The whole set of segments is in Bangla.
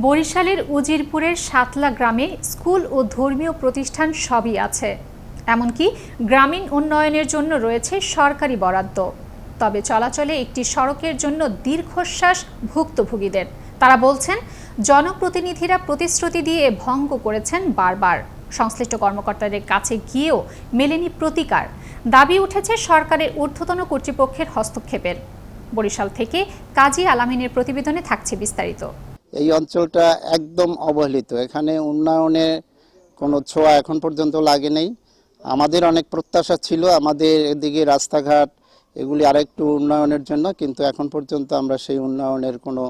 বরিশালের উজিরপুরের সাতলা গ্রামে স্কুল ও ধর্মীয় প্রতিষ্ঠান সবই আছে। এমনকি গ্রামীণ উন্নয়নের জন্য রয়েছে সরকারি বরাদ্দ। তবে চলাচলে একটি সড়কের জন্য দীর্ঘশ্বাস ভুক্তভোগীদের। তারা বলছেন, জনপ্রতিনিধিরা প্রতিশ্রুতি দিয়ে ভঙ্গ করেছেন বারবার। সংশ্লিষ্ট কর্মকর্তাদের কাছে গিয়েও মেলেনি প্রতিকার। দাবি উঠেছে সরকারের ঊর্ধ্বতন কর্তৃপক্ষের হস্তক্ষেপের। বরিশাল থেকে কাজী আলামিনের প্রতিবেদনে থাকছে বিস্তারিত। এই অঞ্চলটা একদম অবহেলিত। এখানে উন্নয়নের কোনো ছোঁয়া এখন পর্যন্ত লাগে নেই। আমাদের অনেক প্রত্যাশা ছিল আমাদের এদিকে রাস্তাঘাট এগুলি আরেকটু উন্নয়নের জন্য, কিন্তু এখন পর্যন্ত আমরা সেই উন্নয়নের কোনো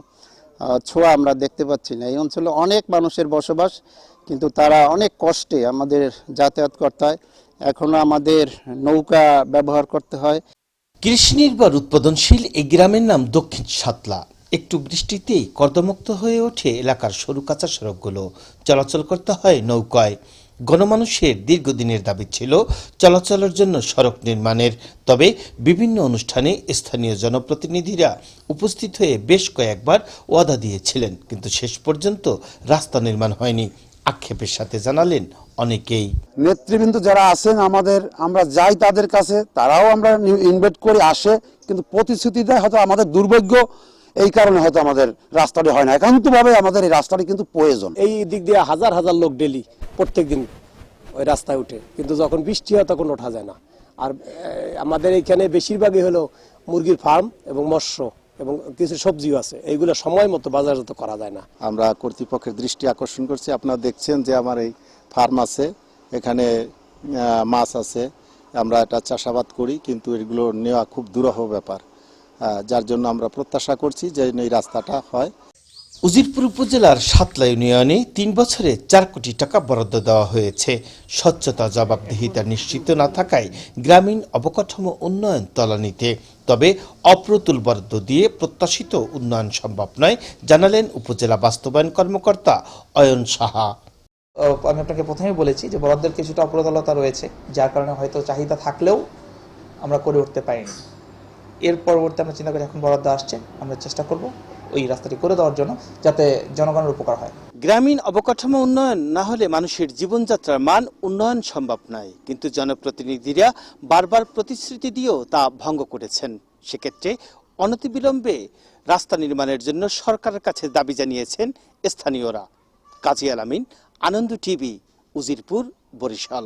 ছোঁয়া আমরা দেখতে পাচ্ছি না। এই অঞ্চলে অনেক মানুষের বসবাস, কিন্তু তারা অনেক কষ্টে আমাদের যাতায়াত করতে হয়। এখনও আমাদের নৌকা ব্যবহার করতে হয়। কৃষি নির্ভর উৎপাদনশীল এই গ্রামের নাম দক্ষিণ সাতলা। একটু বৃষ্টিতেই কর্দমুক্ত হয়ে ওঠে এলাকার সরু কাঁচা সড়কগুলো। চলাচল করতে হয় নৌকায়। গণমানুষের দীর্ঘদিনের দাবি ছিল চলাচলের জন্য সড়ক নির্মাণের। তবে বিভিন্ন অনুষ্ঠানে স্থানীয় জনপ্রতিনিধিরা উপস্থিত হয়ে বেশ কয়েকবার ওয়াদা দিয়েছিলেন, কিন্তু শেষ পর্যন্ত রাস্তা নির্মাণ হয়নি। আক্ষেপের সাথে জানালেন অনেকেই। নেতৃবৃন্দ যারা আছেন আমাদের, আমরা যাই তাদের কাছে, তারাও আমরা ইনভাইট করে আসে, কিন্তু প্রতিশ্রুতি দেয় হয়তো আমাদের দুর্ভাগ্য। এই কারণে হয়তো আমাদের রাস্তাটি হয় না। একান্তভাবে আমাদের এই রাস্তাটি কিন্তু প্রয়োজন। এই দিক দিয়ে হাজার হাজার লোক ডেলি প্রত্যেক দিন ওই রাস্তায় উঠে। কিন্তু যখন বৃষ্টি হয় তখন ওঠা যায় না। আর আমাদের এইখানে বেশিরভাগই হলো মুরগির ফার্ম এবং মৎস্য এবং কিছু সবজিও আছে। এইগুলো সময় মতো বাজারজাত করা যায় না। আমরা কর্তৃপক্ষের দৃষ্টি আকর্ষণ করছি। আপনারা দেখছেন যে আমার এই ফার্ম আছে এখানে মাছ আছে। আমরা এটা চাষাবাদ করি কিন্তু এগুলো নেওয়া খুব দুরহ ব্যাপার। যার জন্য আমরা প্রত্যাশা করছি যে এই রাস্তাটা হয়। উজিরপুর উপজেলার সাতলা ইউনিয়নে তিন বছরে চার কোটি টাকা বরাদ্দ দেওয়া হয়েছে। স্বচ্ছতা জবাবদিহিতা নিশ্চিত না থাকায় গ্রামীণ অবকাঠামো উন্নয়ন তলানিতে। তবে অপ্রতুল বরাদ্দ দিয়ে প্রত্যাশিত উন্নয়ন সম্ভব নয় জানালেন উপজেলা বাস্তবায়ন কর্মকর্তা অয়ন সাহা। আমি আপনাকে প্রথমেই বলেছি যে বরাদ্দের কিছুটা অপ্রতলতা রয়েছে যার কারণে হয়তো চাহিদা থাকলেও আমরা করে উঠতে পারিনি। এর পরবর্তী আমরা চিন্তা করি এখন বরাদ্দ আসছে, আমরা চেষ্টা করব ওই রাস্তাটি করে দেওয়ার জন্য যাতে জনগণের উপকার হয়। গ্রামীণ অবকাঠামো উন্নয়ন না হলে মানুষের জীবনযাত্রার মান উন্নয়ন সম্ভব নয়, কিন্তু জনপ্রতিনিধিরা বারবার প্রতিশ্রুতি দিয়েও তা ভঙ্গ করেছেন। সেক্ষেত্রে অনতিবিলম্বে রাস্তা নির্মাণের জন্য সরকারের কাছে দাবি জানিয়েছেন স্থানীয়রা। কাজী আলামিন, আনন্দ টিভি, উজিরপুর, বরিশাল।